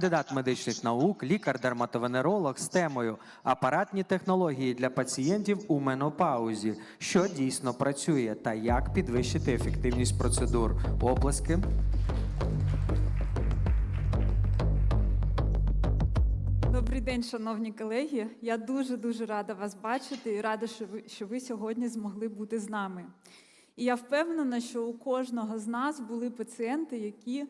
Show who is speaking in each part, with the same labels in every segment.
Speaker 1: Кандидат медичних наук, лікар-дерматовенеролог з темою апаратні технології для пацієнтів у менопаузі, що дійсно працює та як підвищити ефективність процедур. Оплески.
Speaker 2: Добрий день, шановні колеги. Я дуже дуже рада вас бачити і рада, що ви, що ви сьогодні змогли бути з нами. І я впевнена, що у кожного з нас були пацієнти, які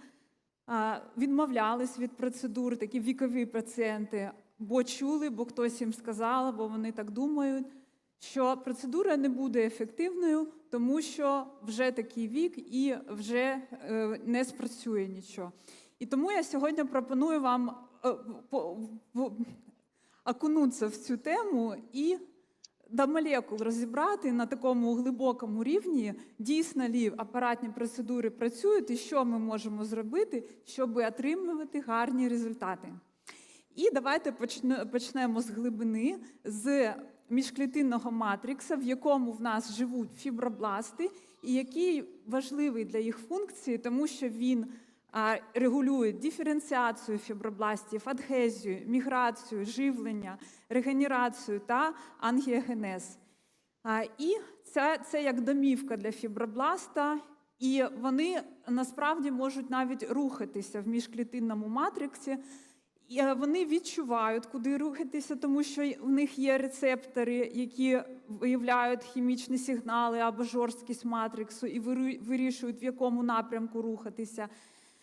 Speaker 2: відмовлялись від процедур, такі вікові пацієнти, бо чули, бо хтось їм сказав, бо вони так думають, що процедура не буде ефективною, тому що вже такий вік і вже е, не спрацює нічого. І тому я сьогодні пропоную вам е, окунутися в цю тему і до молекул розібрати на такому глибокому рівні, дійсно лі апаратні процедури працюють і що ми можемо зробити, щоб отримувати гарні результати. І давайте почнемо з глибини, з міжклітинного матрикса, в якому в нас живуть фібробласти, і який важливий для їх функції, тому що він а, регулює диференціацію фібробластів, адгезію, міграцію, живлення, регенерацію та ангіогенез. І це, це як домівка для фібробласта, і вони насправді можуть навіть рухатися в міжклітинному матриксі. І е, вони відчувають, куди рухатися, тому що в них є рецептори, які виявляють хімічні сигнали або жорсткість матриксу і вирішують, в якому напрямку рухатися.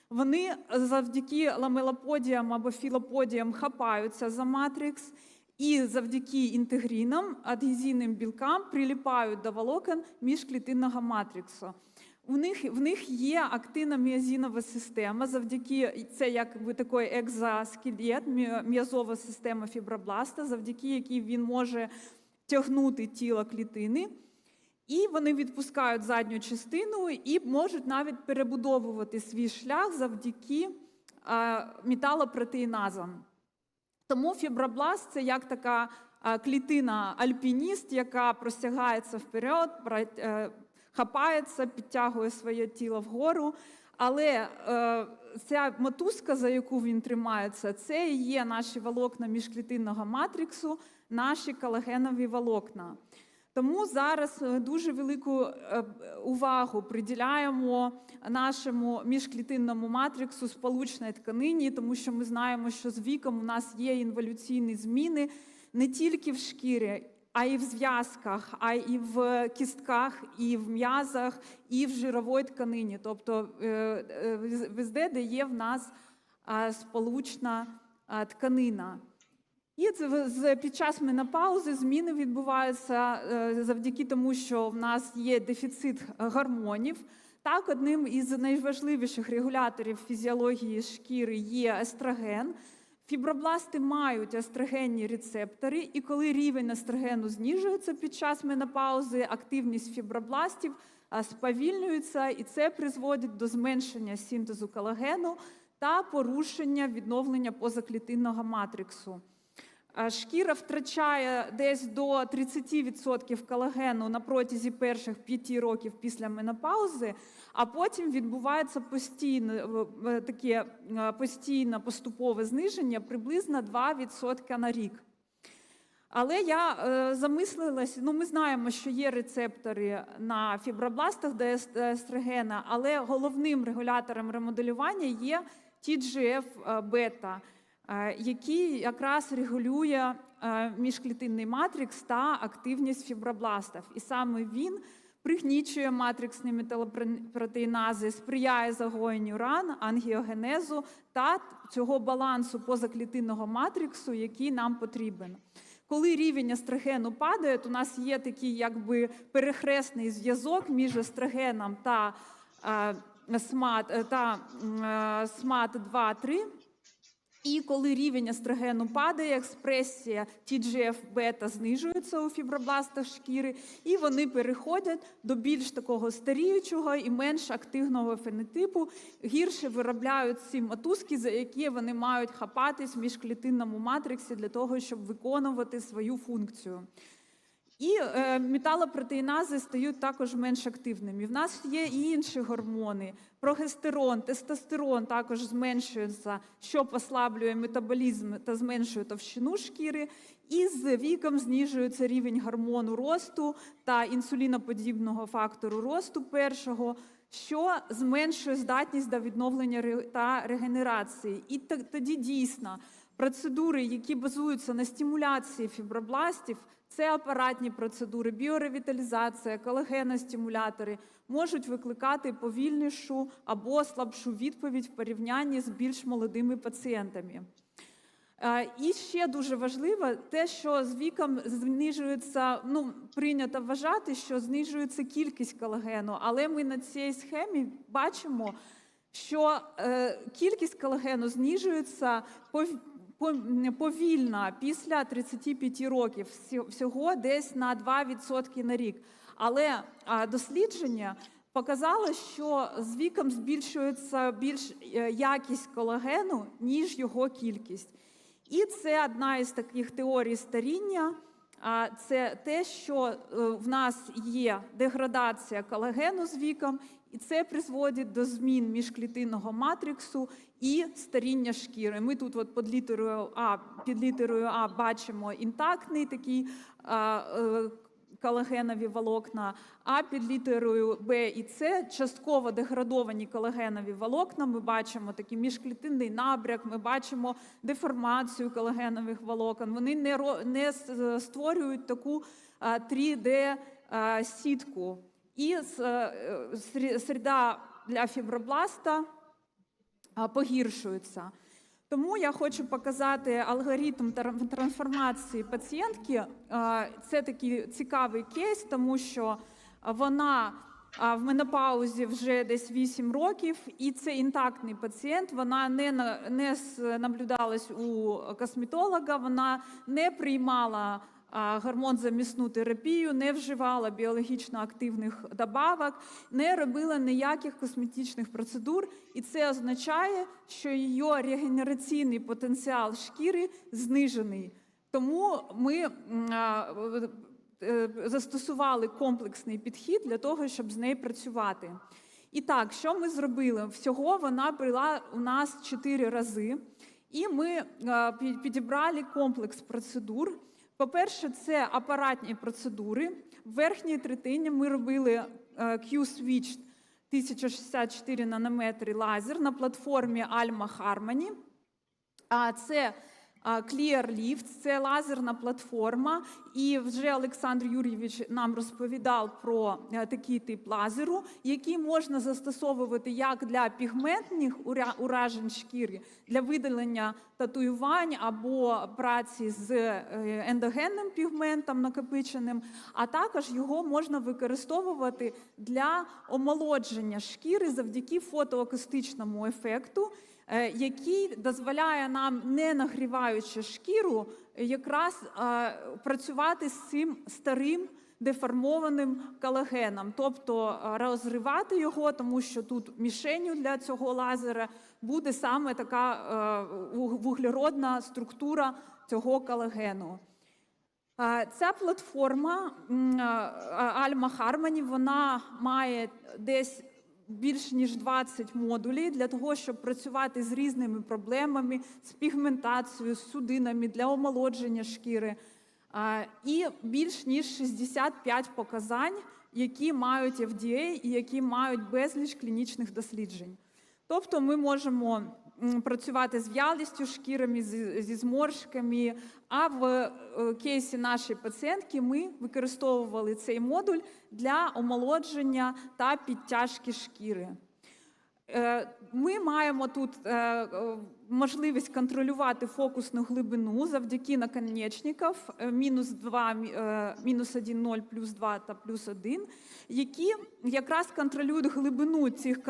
Speaker 2: Вони завдяки ламелоподіям або філоподіям хапаються за матрикс і завдяки інтегрінам, адгезійним білкам приліпають до волокон міжклітинного матриксу. У них, в них є активна міозінова система, завдяки це якби такий екзоскелет, міозова система фібробласта, завдяки якій він може тягнути тіло клітини. І вони відпускають задню частину і можуть навіть перебудовувати свій шлях завдяки металопротеїназам. Тому фібробласт це як така клітина альпініст, яка простягається вперед, е, хапається, підтягує своє тіло вгору. Але е, ця мотузка, за яку він тримається, це і є наші волокна міжклітинного матриксу, наші колагенові волокна. Тому зараз е, дуже велику е, увагу приділяємо нашому міжклітинному матриксу сполучної тканині, тому що ми знаємо, що з віком у нас є інволюційні зміни не тільки в шкірі, а й в зв'язках, а й в кістках, і в м'язах, і в жировій тканині, тобто е, везде, де є в нас сполучна тканина. І це під час менопаузи зміни відбуваються е, завдяки тому, що в нас є дефіцит гормонів. Так, одним із найважливіших регуляторів фізіології шкіри є естроген. Фібробласти мають естрогенні рецептори, і коли рівень естрогену знижується під час менопаузи, активність фібробластів сповільнюється, і це призводить до зменшення синтезу колагену та порушення відновлення позаклітинного матриксу. Шкіра втрачає десь до 30% колагену на протязі перших 5 років після менопаузи, а потім відбувається постійне таке е, постійне поступове зниження приблизно 2% на рік. Але я е, замислилась, ну ми знаємо, що є рецептори на фібробластах до естрогена, але головним регулятором ремоделювання є TGF-бета, е, який якраз регулює е, міжклітинний матрикс та активність фібробластів. І саме він пригнічує матриксні металопротеїнази, сприяє загоєнню ран, ангіогенезу та цього балансу позаклітинного матриксу, який нам потрібен. Коли рівень естрогену падає, то у нас є такий якби перехресний зв'язок між естрогеном та е, СМАТ е, та е, СМАТ 2-3. І коли рівень естрогену падає, експресія TGF-бета знижується у фібробластах шкіри, і вони переходять до більш такого старіючого і менш активного фенотипу, гірше виробляють ці мотузки, за які вони мають хапатись в міжклітинному матриксі для того, щоб виконувати свою функцію. І е, металопротеїнази стають також менш активними. В нас є і інші гормони: прогестерон, тестостерон також зменшується, що послаблює метаболізм та зменшує товщину шкіри. І з віком знижується рівень гормону росту та інсуліноподібного фактору росту першого, що зменшує здатність до відновлення та регенерації. І тоді дійсно процедури, які базуються на стимуляції фібробластів, це апаратні процедури, біоревіталізація, колагеностимулятори можуть викликати повільнішу або слабшу відповідь в порівнянні з більш молодими пацієнтами. Е, І ще дуже важливо те, що з віком знижується, ну прийнято вважати, що знижується кількість колагену, але ми на цій схемі бачимо, що е, кількість колагену знижується пов- повільно після 35 років, всього десь на 2% на рік. Але дослідження показало, що з віком збільшується більш е, якість колагену, ніж його кількість. І це одна із таких теорій старіння. А це те, що е, в нас є деградація колагену з віком, і це призводить до змін міжклітинного матриксу і старіння шкіри. Ми тут, от під літерою А, під літерою А бачимо інтактний такий а, е, колагенові волокна, а під літерою Б і С частково деградовані колагенові волокна. Ми бачимо такий міжклітинний набряк, ми бачимо деформацію колагенових волокон. Вони не, не створюють таку 3D-сітку. І е, середа для фібробласта погіршується. Тому я хочу показати алгоритм трансформації пацієнтки. Це такий цікавий кейс, тому що вона в менопаузі вже десь 8 років, і це інтактний пацієнт. Вона не, не наблюдалась у косметолога, вона не приймала гормонзамісну терапію, не вживала біологічно активних добавок, не робила ніяких косметичних процедур, і це означає, що її регенераційний потенціал шкіри знижений. Тому ми е, застосували комплексний підхід для того, щоб з нею працювати. І так, що ми зробили? Всього вона брала у нас чотири рази, і ми підібрали комплекс процедур. По-перше, це апаратні процедури. В верхній третині ми робили е, Q-Switch 1064 нанометри лазер на платформі Alma Harmony. А це Clear Lift, це лазерна платформа. І вже Олександр Юрійович нам розповідав про е, такий тип лазеру, який можна застосовувати як для пігментних уражень шкіри, для видалення татуювань або праці з е, ендогенним пігментом накопиченим, а також його можна використовувати для омолодження шкіри завдяки фотоакустичному ефекту який дозволяє нам, не нагріваючи шкіру, е, якраз е, працювати з цим старим деформованим колагеном, тобто е, розривати його, тому що тут мішенью для цього лазера буде саме така е, вуглеродна структура цього колагену. Ця платформа м, а, Alma Harmony, вона має десь більш ніж 20 модулів для того, щоб працювати з різними проблемами, з пігментацією, з судинами для омолодження шкіри. І більш ніж 65 показань, які мають FDA і які мають безліч клінічних досліджень. Тобто ми можемо працювати з в'ялістю шкірами, зі, зморшками. А в е, кейсі нашої пацієнтки ми використовували цей модуль для омолодження та підтяжки шкіри. Е, Ми маємо тут е, е, можливість контролювати фокусну глибину завдяки наконечників мінус 2, е, мінус 1, 0, плюс 2 та плюс 1, які якраз контролюють глибину цих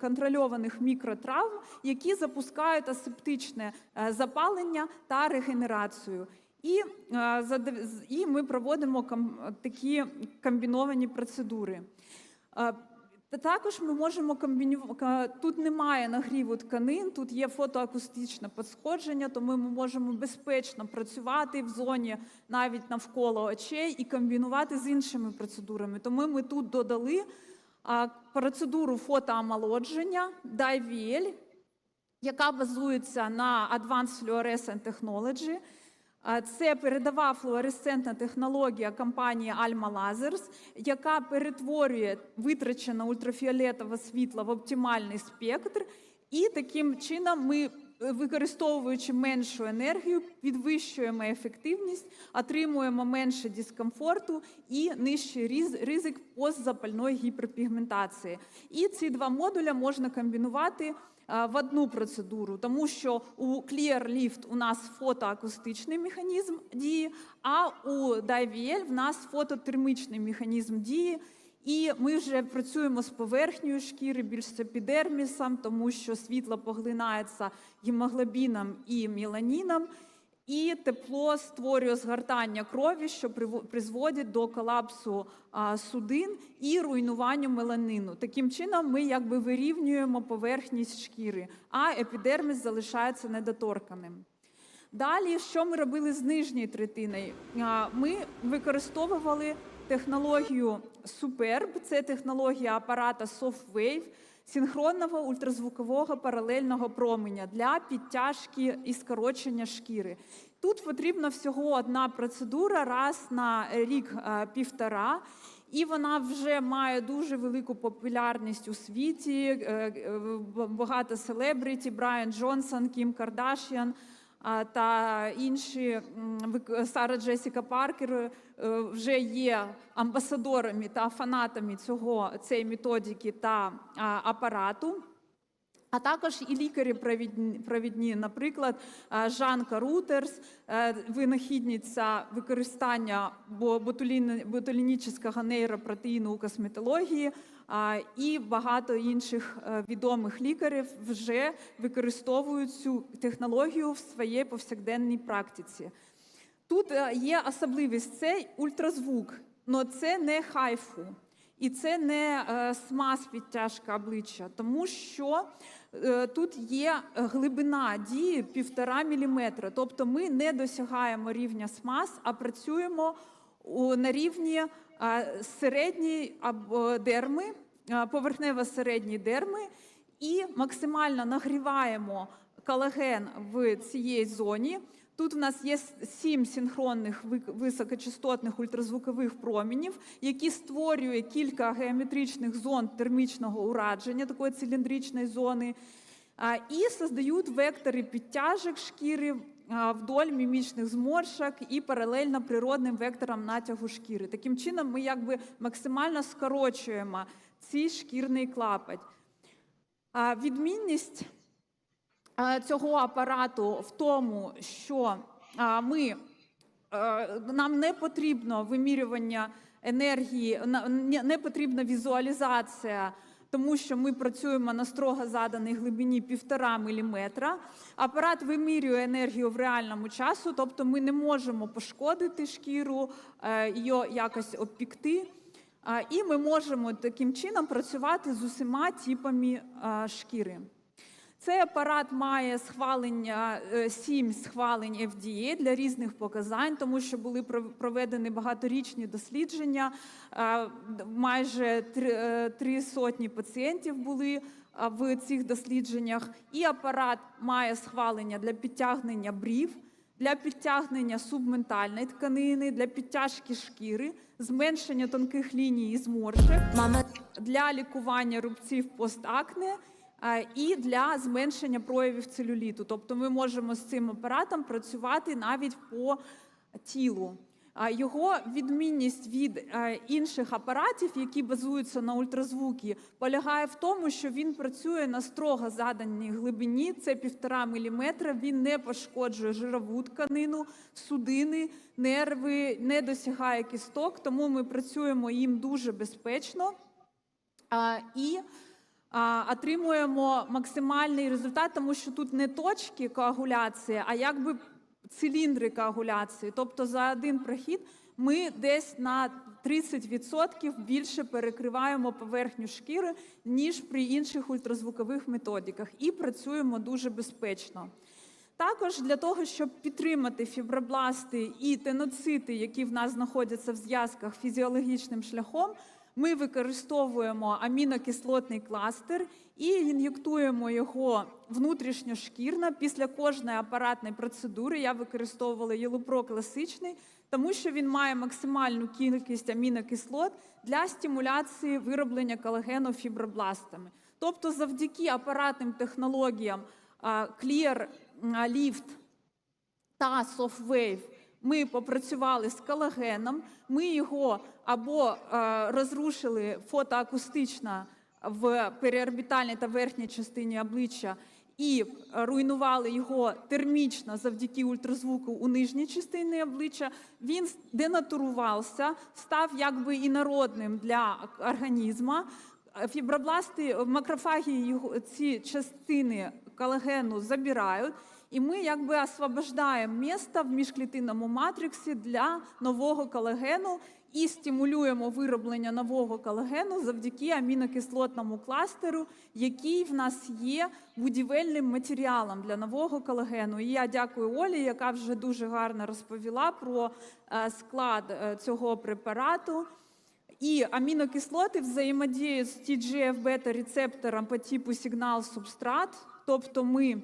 Speaker 2: контрольованих мікротравм, які запускають асептичне запалення та регенерацію. І, і ми проводимо такі комбіновані процедури. Та також ми можемо комбінювати. Тут немає нагріву тканин, тут є фотоакустичне посходження, тому ми можемо безпечно працювати в зоні навіть навколо очей і комбінувати з іншими процедурами. Тому ми тут додали процедуру фотоомолодження DIVL, яка базується на Advanced Fluorescent Technology. Це передова флуоресцентна технологія компанії Alma Lasers, яка перетворює витрачене ультрафіолетове світло в оптимальний спектр, і таким чином ми, е, використовуючи меншу енергію, підвищуємо ефективність, отримуємо менше дискомфорту і нижчий ризик постзапальної гіперпігментації. І ці два модуля можна комбінувати в одну процедуру, тому що у Clear Lift у нас фотоакустичний механізм дії, а у DIVL в нас фототермічний механізм дії. І ми вже працюємо з поверхнею шкіри, більш з епідермісом, тому що світло поглинається гемоглобіном і меланіном, і тепло створює згортання крові, що призводить до колапсу судин і руйнуванню меланину. Таким чином, ми якби вирівнюємо поверхність шкіри, а епідерміс залишається недоторканим. Далі, що ми робили з нижньою третиною? Ми використовували технологію Superb, це технологія апарата SoftWave, синхронного ультразвукового паралельного променя для підтяжки і скорочення шкіри. Тут потрібна всього одна процедура раз на рік е. І вона вже має дуже велику популярність у світі. е, е, Багато селебриті, Брайан Джонсон, Кім Кардашіан а, та інші Сара Джесіка Паркер вже є амбасадорами та фанатами цього цієї методики та апарату. А також і лікарі провідні, наприклад, е, Жанка Рутерс, е, винахідниця використання ботулінічного нейропротеїну у косметології, і багато інших е, відомих лікарів вже використовують цю технологію в своїй повсякденній практиці. Тут е, є особливість це ультразвук, але це не хайфу. І це не е, смаз підтяжка обличчя, тому що е, тут є глибина дії півтора міліметра. Тобто ми не досягаємо рівня смаз, а працюємо на рівні середньої дерми, поверхнево-середньої дерми, і максимально нагріваємо колаген в цій зоні. Тут в нас є сім синхронних високочастотних ультразвукових промінів, які створює кілька геометричних зон термічного ураження, такої циліндричної зони, і создають вектори підтяжок шкіри вдоль мімічних зморшок і паралельно природним векторам натягу шкіри. Таким чином, ми якби максимально скорочуємо цей шкірний клапоть. Відмінність цього апарату в тому, що ми, е, нам не потрібно вимірювання енергії, не потрібна візуалізація, тому що ми працюємо на строго заданій глибині 1,5 міліметра. Апарат вимірює енергію в реальному часу, тобто ми не можемо пошкодити шкіру, е, її якось обпікти. І ми можемо таким чином працювати з усіма типами шкіри. Цей апарат має схвалення е, сім схвалень FDA для різних показань, тому що були пров- проведені багаторічні дослідження. Е, Майже три, е, три сотні пацієнтів були в цих дослідженнях. І апарат має схвалення для підтягнення брів, для підтягнення субментальної тканини, для підтяжки шкіри, зменшення тонких ліній і зморшок, для лікування рубців постакне і для зменшення проявів целюліту. Тобто ми можемо з цим апаратом працювати навіть по тілу. А Його відмінність від е, інших апаратів, які базуються на ультразвукі, полягає в тому, що він працює на строго заданій глибині, це півтора міліметра. Він не пошкоджує жирову тканину, судини, нерви, не досягає кісток, тому ми працюємо їм дуже безпечно і отримуємо максимальний результат, тому що тут не точки коагуляції, а якби циліндри коагуляції. Тобто за один прохід ми десь на 30% більше перекриваємо поверхню шкіри, ніж при інших ультразвукових методиках, і працюємо дуже безпечно. Також для того, щоб підтримати фібробласти і теноцити, які в нас знаходяться в зв'язках фізіологічним шляхом, ми використовуємо амінокислотний кластер і ін'єктуємо його внутрішньошкірно після кожної апаратної процедури. Я використовувала Єлупро класичний, тому що він має максимальну кількість амінокислот для стимуляції вироблення колагену фібробластами. Тобто, завдяки апаратним технологіям Clear Lift та SoftWave ми попрацювали з колагеном, ми його або е, розрушили фотоакустично в переорбітальній та верхній частині обличчя і руйнували його термічно завдяки ультразвуку у нижній частині обличчя. Він денатурувався, став якби інородним для організму. Е, Фібробласти, макрофаги його ці частини колагену забирають, і ми якби освобождаємо місце в міжклітинному матриксі для нового колагену і стимулюємо вироблення нового колагену завдяки амінокислотному кластеру, який в нас є будівельним матеріалом для нового колагену. І я дякую Олі, яка вже дуже гарно розповіла про е, склад е, цього препарату. І амінокислоти взаємодіють з TGF-бета рецептором по типу сигнал-субстрат, тобто ми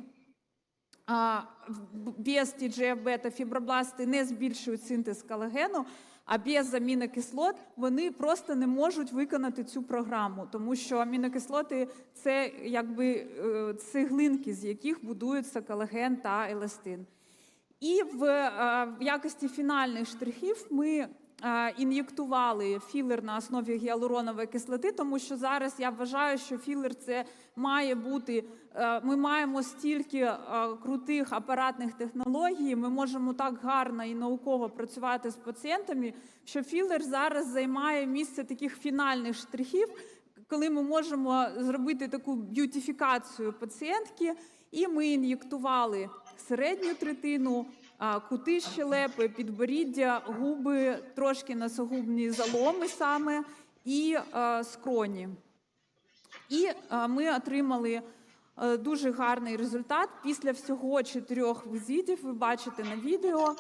Speaker 2: без TGF-бета фібробласти не збільшують синтез колагену, а без амінокислот вони просто не можуть виконати цю програму, тому що амінокислоти це якби е, цеглинки, з яких будується колаген та еластин. І в, е, якості фінальних штрихів ми ін'єктували філер на основі гіалуронової кислоти, тому що зараз я вважаю, що філер це має бути. е, Ми маємо стільки е, крутих апаратних технологій. Ми можемо так гарно і науково працювати з пацієнтами, що філер зараз займає місце таких фінальних штрихів, коли ми можемо зробити таку б'ютифікацію пацієнтки, і ми ін'єктували середню третину, кути щелепи, підборіддя, губи, трошки носогубні заломи саме і е, скроні. І е, ми отримали е, дуже гарний результат. Після всього чотирьох візитів ви бачите на відео,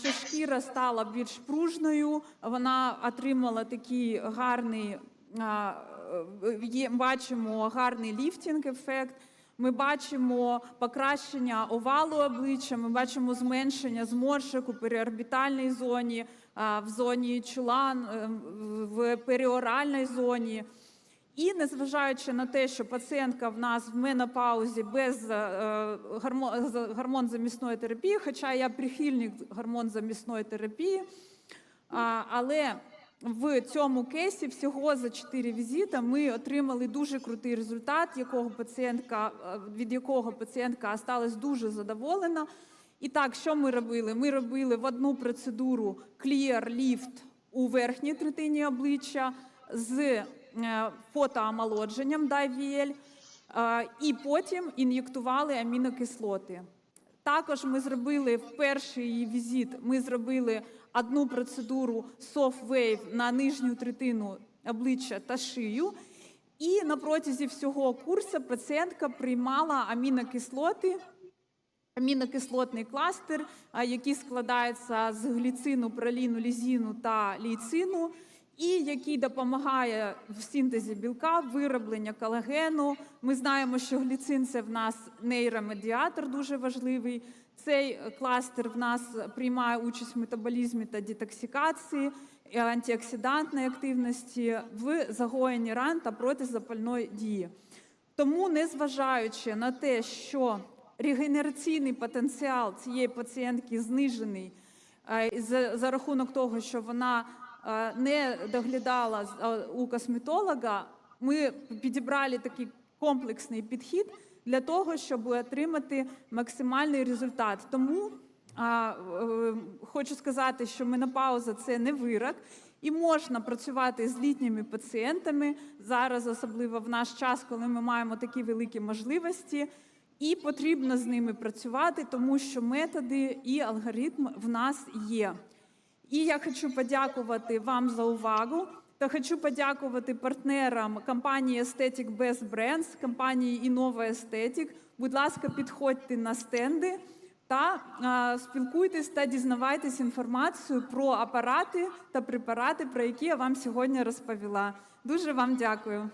Speaker 2: що шкіра стала більш пружною. Вона отримала такий гарний, бачимо гарний ліфтінг-ефект. Ми бачимо покращення овалу обличчя, ми бачимо зменшення зморшок у переорбітальній зоні, в зоні чола, е, в періоральній зоні. І незважаючи на те, що пацієнтка в нас в менопаузі без е, гормон, з- гормонзамісної терапії, хоча я прихильник гормонзамісної терапії, але в цьому кейсі всього за 4 візита ми отримали дуже крутий результат, якого пацієнтка, е, від якого пацієнтка осталась дуже задоволена. І так, що ми робили? Ми робили в одну процедуру Clear Lift у верхній третині обличчя з е, фотоомолодженням DIVL, е, і потім ін'єктували амінокислоти. Також ми зробили в перший візит. Ми зробили одну процедуру Soft Wave на нижню третину обличчя та шию. І на протязі всього курсу пацієнтка приймала амінокислоти, амінокислотний кластер, який складається з гліцину, проліну, лізіну та лейцину, і який допомагає в синтезі білка, вироблення колагену. Ми знаємо, що гліцин це в нас нейромедіатор дуже важливий. Цей кластер в нас приймає участь в метаболізмі та детоксикації, антиоксидантної активності в загоєнні ран та протизапальної дії. Тому, незважаючи на те, що регенераційний потенціал цієї пацієнтки знижений е, за, рахунок того, що вона е, не доглядала у косметолога, ми підібрали такий комплексний підхід для того, щоб отримати максимальний результат. Тому е, хочу сказати, що менопауза це не вирок, і можна працювати з літніми пацієнтами зараз, особливо в наш час, коли ми маємо такі великі можливості. І потрібно з ними працювати, тому що методи і алгоритм в нас є. І я хочу подякувати вам за увагу. Та хочу подякувати партнерам компанії Aesthetic Best Brands, компанії Innova Aesthetic. Будь ласка, підходьте на стенди та а, спілкуйтесь та дізнавайтесь інформацію про апарати та препарати, про які я вам сьогодні розповіла. Дуже вам дякую.